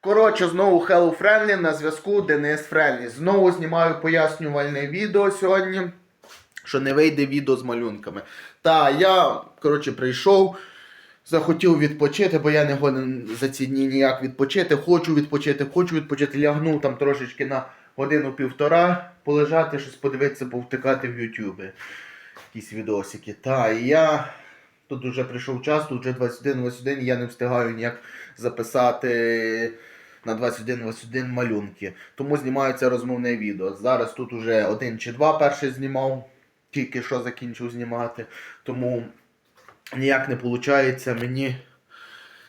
Коротше, знову Hello Friendly на зв'язку Денис Friendly. Знову знімаю пояснювальне відео сьогодні, що не вийде відео з малюнками. Та я, коротше, прийшов, захотів відпочити, бо я не годен за ці дні ніяк відпочити. Хочу відпочити, хочу відпочити. Лягнув там трошечки на годину-півтора, полежати, щось подивитися, повтикати в Ютубі. Якісь відосики. Та, я Тут вже прийшов час, тут вже 21-21, я не встигаю ніяк записати на 21-21 малюнки. Тому знімаю це розмовне відео. Зараз тут уже один чи два перший знімав, тільки що закінчив знімати. Тому ніяк не виходить мені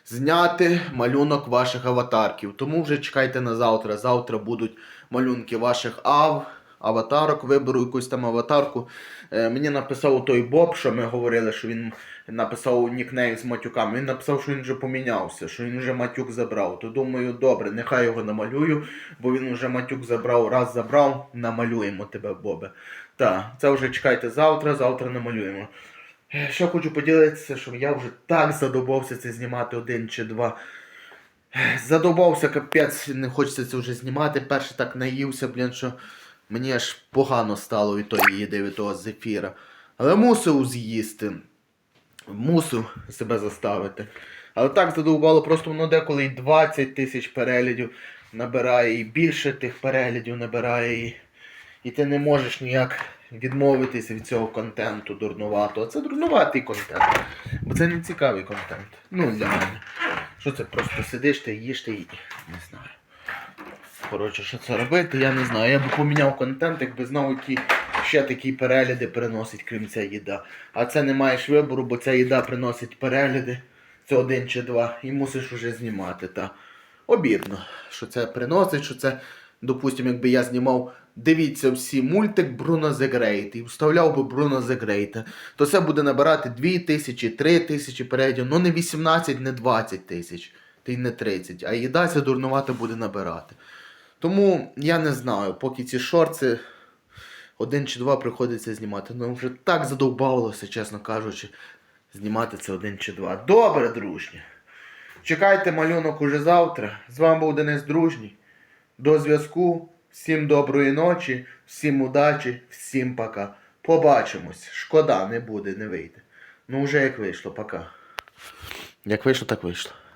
зняти малюнок ваших аватарків. Тому вже чекайте на завтра. Завтра будуть малюнки ваших ав. Аватарок, виберу якусь там аватарку. Е, мені написав той Боб, що ми говорили, що він написав нікнейм з матюками. Він написав, що він вже помінявся, що він вже матюк забрав. То думаю, добре, нехай його намалюю, бо він вже матюк забрав, раз забрав, намалюємо тебе, Бобе. Так, це вже чекайте завтра, завтра намалюємо. Е, Що хочу поділитися, що я вже так задобався це знімати один чи два. Е, Задобався, капець, не хочеться це вже знімати. Перший так наївся, блін, що мені аж погано стало від тої їди, від того зефіра. Але мусив з'їсти. Мусив себе заставити. Але так задовбало, просто воно деколи і 20 тисяч переглядів набирає, і більше тих переглядів набирає. І, і ти не можеш ніяк відмовитися від цього контенту дурнуватого. Це дурнуватий контент. Бо це не цікавий контент. Ну, для мене. Що це просто сидиш ти їш ти і не знаю. Коротше, що це робити, я не знаю. Я би поміняв контент, якби знав, які ще такі перегляди приносить, крім ця їда. А це не маєш вибору, бо ця їда приносить перегляди. Це один чи два, і мусиш уже знімати. Та обідно, що це приносить, що це, допустимо, якби я знімав. Дивіться всі мультик Бруно Great і вставляв би Бруно Great, то це буде набирати 2 тисячі, 3 тисячі переглядів, ну не 18, не 20 тисяч, та й не 30, а їда ця дурнувата буде набирати. Тому я не знаю, поки ці шорти один чи два приходиться знімати. Ну вже так задовбавилося, чесно кажучи, знімати це один чи два. Добре, дружні. Чекайте малюнок уже завтра. З вами був Денис Дружній. До зв'язку. Всім доброї ночі, всім удачі, всім пока. Побачимось. Шкода, не буде, не вийде. Ну вже як вийшло, пока. Як вийшло, так вийшло.